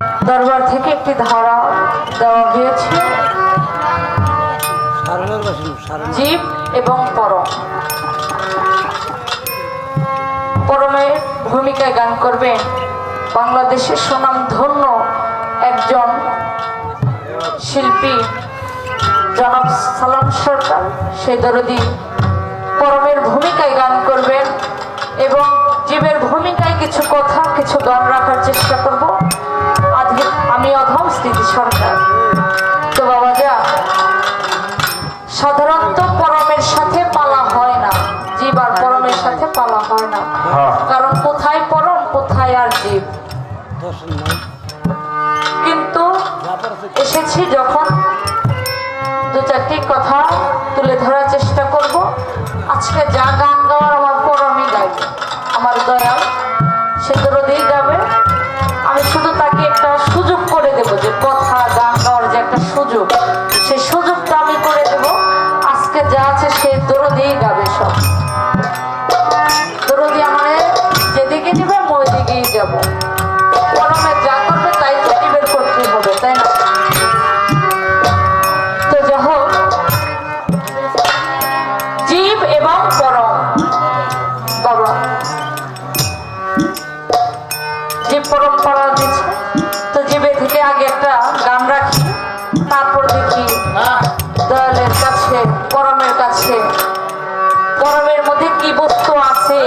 দরবার থেকে একটি ধারা দেওয়া হয়েছে। জীব এবং পরম। পরমের ভূমিকায় গান করবেন বাংলাদেশের সুনাম ধন্য একজন শিল্পী জনাব সালাম সরকার। সেই দরদি পরমের ভূমিকায় গান করবেন এবং জীবের ভূমিকায় কিছু কথা কিছু গান সরকার। তো বাবা যা সাধারণত পরমের সাথে পালা হয় না। জীব আর পরমের সাথে পালা হয় না। কারণ কোথায় পরম কোথায় আর জীব। কিন্তু এসেছি যখন দু চারটি কথা তুলে ধরার চেষ্টা করব। আজকে যা গান এবং পরম বাবা যে পরম্পরা দিচ্ছে তো জীবে থেকে আগে একটা গান রাখি, তারপর দেখি দয়ালের কাছে, পরমের কাছে। পরমের মধ্যে কি বস্তু আছে,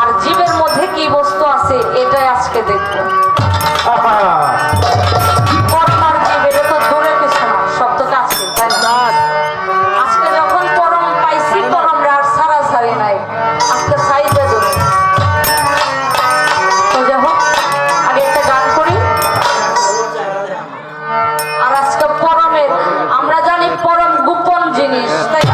আর জীবের মধ্যে কি বস্তু আছে, এটাই আজকে দেখব। আমরা জানি পরম গোপন জিনিস তাই